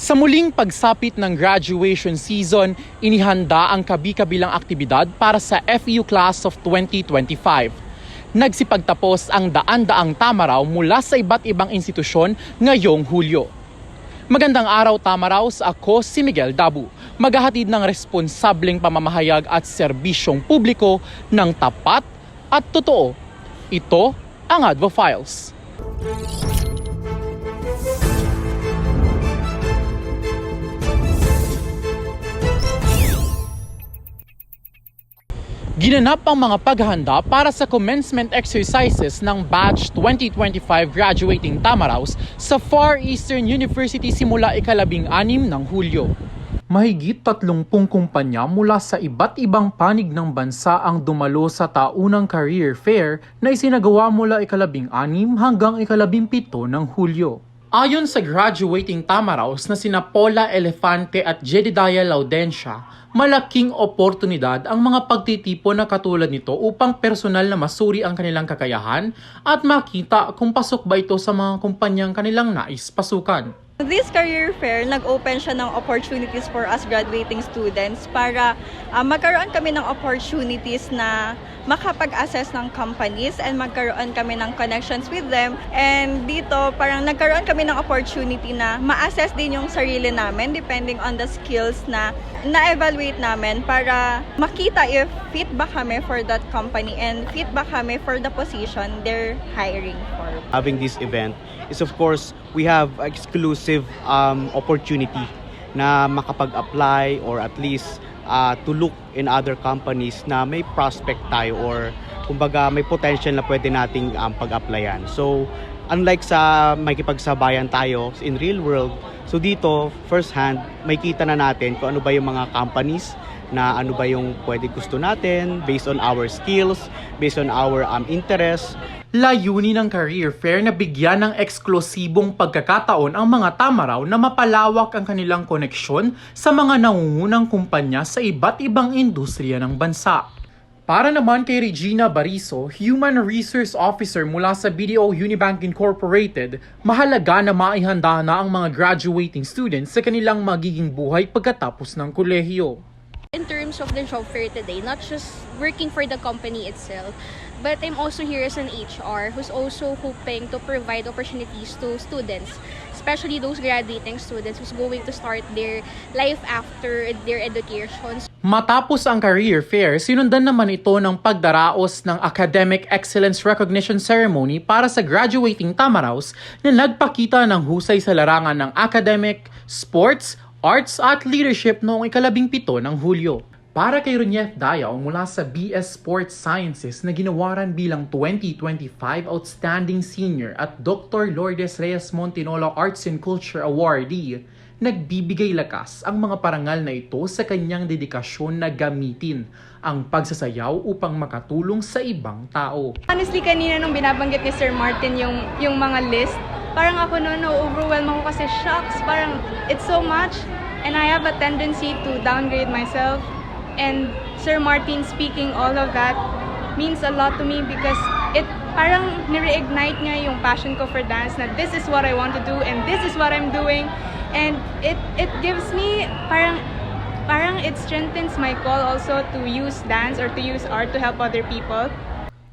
Sa muling pagsapit ng graduation season, inihanda ang kabi-kabilang aktibidad para sa FEU Class of 2025. Nagsipagtapos ang daan-daang tamaraw mula sa iba't ibang institusyon ngayong Hulyo. Magandang araw Tamaraws, ako si Miguel Dabu. Maghahatid ng responsableng pamamahayag at serbisyong publiko ng tapat at totoo. Ito ang Advo Files. Ginanap ang mga paghahanda para sa commencement exercises ng Batch 2025 Graduating Tamaraws sa Far Eastern University simula ikalabing anim ng Hulyo. Mahigit tatlumpung kumpanya mula sa iba't ibang panig ng bansa ang dumalo sa taunang career fair na isinagawa mula ikalabing anim hanggang ikalabing pito ng Hulyo. Ayon sa graduating Tamaraws na sina Paula Elefante at Jedidiah Laudensia, malaking oportunidad ang mga pagtitipon na katulad nito upang personal na masuri ang kanilang kakayahan at makita kung pasok ba ito sa mga kumpanyang kanilang nais pasukan. This career fair, nag-open siya ng opportunities for us graduating students para ah, magkaroon kami ng opportunities na makapag-assess ng companies and magkaroon kami ng connections with them. And dito, parang nagkaroon kami ng opportunity na ma-assess din yung sarili namin depending on the skills na na-evaluate namin para makita if fit ba kami for that company and fit ba kami for the position they're hiring for. having this event is of course we have exclusive um, opportunity na makapag-apply or at least uh, to look in other companies na may prospect tayo or kumbaga may potential na pwede nating um, pag-applyan. So unlike sa may kipagsabayan tayo in real world, so dito first hand may kita na natin kung ano ba yung mga companies na ano ba yung pwede gusto natin based on our skills, based on our um, interests, Layunin ng career fair na bigyan ng eksklusibong pagkakataon ang mga tamaraw na mapalawak ang kanilang koneksyon sa mga nangungunang kumpanya sa iba't ibang industriya ng bansa. Para naman kay Regina Bariso, Human Resource Officer mula sa BDO Unibank Incorporated, mahalaga na maihanda na ang mga graduating students sa kanilang magiging buhay pagkatapos ng kolehiyo. Terms of the job fair today, not just working for the company itself, but I'm also here as an HR who's also hoping to provide opportunities to students, especially those graduating students who's going to start their life after their education. Matapos ang career fair, sinundan naman ito ng pagdaraos ng Academic Excellence Recognition Ceremony para sa graduating Tamaraws na nagpakita ng husay sa larangan ng academic, sports, arts at leadership noong ikalabing pito ng Hulyo. Para kay Ronief Dayaw mula sa BS Sports Sciences na ginawaran bilang 2025 Outstanding Senior at Dr. Lourdes Reyes Montinolo Arts and Culture Awardee, nagbibigay lakas ang mga parangal na ito sa kanyang dedikasyon na gamitin ang pagsasayaw upang makatulong sa ibang tao. Honestly, kanina nung binabanggit ni Sir Martin yung, yung mga list, parang ako noon, na-overwhelm ako kasi shocks, parang it's so much and I have a tendency to downgrade myself. And Sir Martin speaking all of that means a lot to me because it parang nire-ignite niya yung passion ko for dance na this is what I want to do and this is what I'm doing. And it it gives me parang parang it strengthens my call also to use dance or to use art to help other people.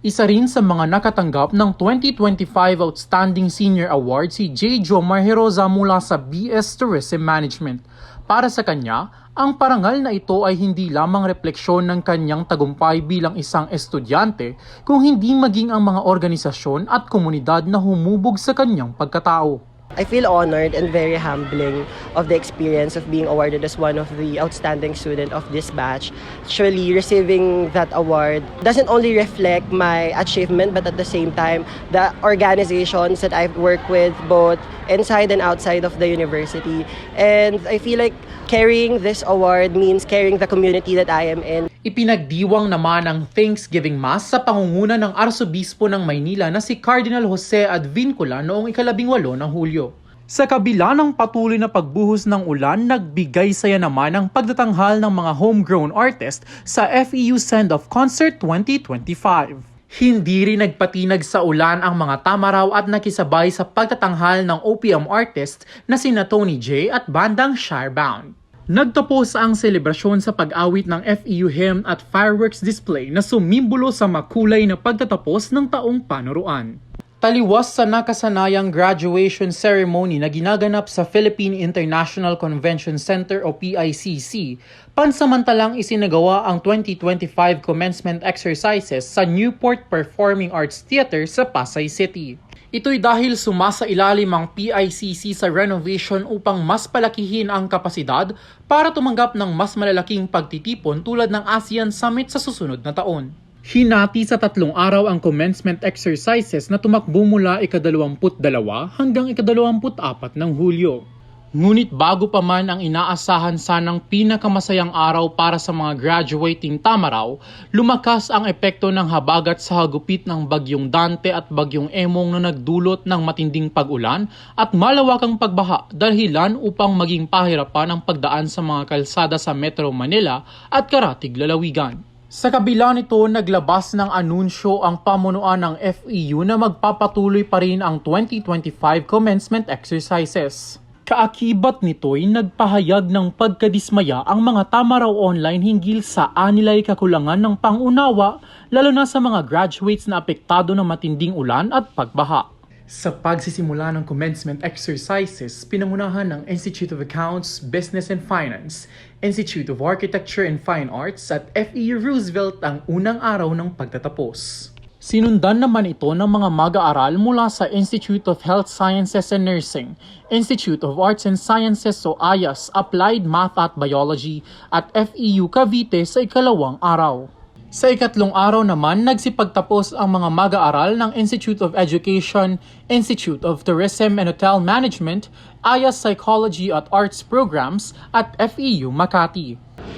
Isa rin sa mga nakatanggap ng 2025 Outstanding Senior Award si J. Jomar Heroza mula sa BS Tourism Management. Para sa kanya, ang parangal na ito ay hindi lamang refleksyon ng kanyang tagumpay bilang isang estudyante, kung hindi maging ang mga organisasyon at komunidad na humubog sa kanyang pagkatao. I feel honored and very humbling of the experience of being awarded as one of the outstanding student of this batch. Actually, receiving that award doesn't only reflect my achievement, but at the same time, the organizations that I've worked with both inside and outside of the university. And I feel like carrying this award means carrying the community that I am in. Ipinagdiwang naman ang Thanksgiving Mass sa pangunguna ng Arsobispo ng Maynila na si Cardinal Jose Advincula noong ikalabing walo ng Hulyo. Sa kabila ng patuloy na pagbuhos ng ulan, nagbigay saya naman ang pagtatanghal ng mga homegrown artist sa FEU Send Off Concert 2025. Hindi rin nagpatinag sa ulan ang mga tamaraw at nakisabay sa pagtatanghal ng OPM artist na sina Tony J at bandang Shirebound. Nagtapos ang selebrasyon sa pag-awit ng FEU hymn at fireworks display na sumimbolo sa makulay na pagtatapos ng taong panuruan. Taliwas sa nakasanayang graduation ceremony na ginaganap sa Philippine International Convention Center o PICC, pansamantalang isinagawa ang 2025 commencement exercises sa Newport Performing Arts Theater sa Pasay City. Ito'y dahil sumasa ilalim ang PICC sa renovation upang mas palakihin ang kapasidad para tumanggap ng mas malalaking pagtitipon tulad ng ASEAN Summit sa susunod na taon. Hinati sa tatlong araw ang commencement exercises na tumakbo mula ikadalawamput-dalawa hanggang ikadalawamput-apat ng Hulyo. Ngunit bago pa man ang inaasahan sanang pinakamasayang araw para sa mga graduating Tamaraw, lumakas ang epekto ng habagat sa hagupit ng Bagyong Dante at Bagyong Emong na nagdulot ng matinding pag-ulan at malawakang pagbaha dahilan upang maging pahirapan ang pagdaan sa mga kalsada sa Metro Manila at Karatig Lalawigan. Sa kabila nito, naglabas ng anunsyo ang pamunuan ng FEU na magpapatuloy pa rin ang 2025 commencement exercises. Kaakibat nito'y nagpahayag ng pagkadismaya ang mga tamaraw online hinggil sa anilay kakulangan ng pangunawa lalo na sa mga graduates na apektado ng matinding ulan at pagbaha. Sa pagsisimula ng commencement exercises, pinangunahan ng Institute of Accounts, Business and Finance, Institute of Architecture and Fine Arts at FEU Roosevelt ang unang araw ng pagtatapos. Sinundan naman ito ng mga mag-aaral mula sa Institute of Health Sciences and Nursing, Institute of Arts and Sciences o IAS Applied Math at Biology at FEU Cavite sa ikalawang araw. Sa ikatlong araw naman, nagsipagtapos ang mga mag-aaral ng Institute of Education, Institute of Tourism and Hotel Management, IAS Psychology at Arts Programs at FEU Makati.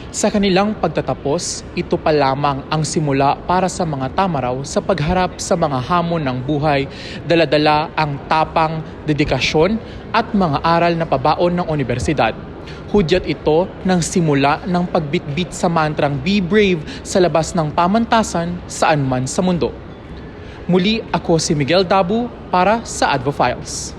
Sa kanilang pagtatapos, ito pa lamang ang simula para sa mga tamaraw sa pagharap sa mga hamon ng buhay, daladala ang tapang, dedikasyon at mga aral na pabaon ng universidad. Hudyat ito ng simula ng pagbitbit sa mantrang Be Brave sa labas ng pamantasan saan man sa mundo. Muli ako si Miguel Dabu para sa Advo Files.